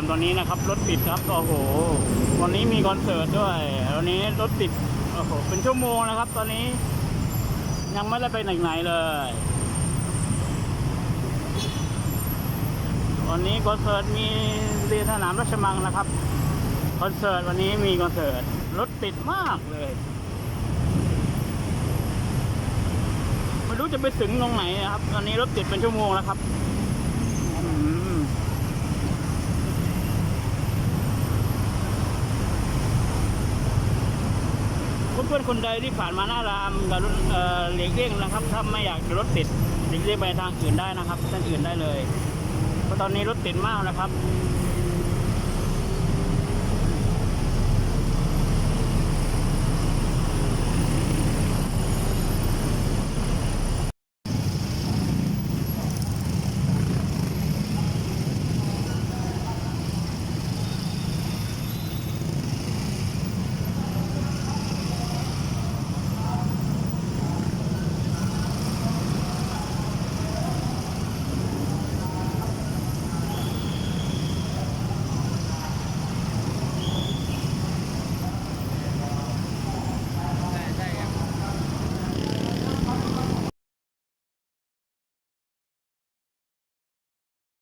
ามตอนนี้นะครับ รถติดครับโอ้โหวันนี้มีคอนเสิร์ตด้วยวันนี้รถติดโอ้โหเป็นชั่วโมงนะครับ ตอนนี้ ยังไม่ได้ไปไหนๆเลยวันนี้คอนเสิร์ตมีเรียนสนามราชมังนะครับคอนเสิร์ตวันนี้มีคอนเสิร์ตรถติดมากเลยไม่รู้จะไปถึงตรงไหนนะครับ ตอนนี้รถติดเป็นชั่วโมงแล้วครับอืมเพื่อนคนใดที่ผ่านมาหน้ารามกับรถเอ่อหลีกเลี่ยงนะครับ ถ้าไม่อยากรถติดหลีกเลี่ยงไปทางอื่นได้นะครับทางอื่นได้เลยเพราะตอนนี้รถติดมากนะครับ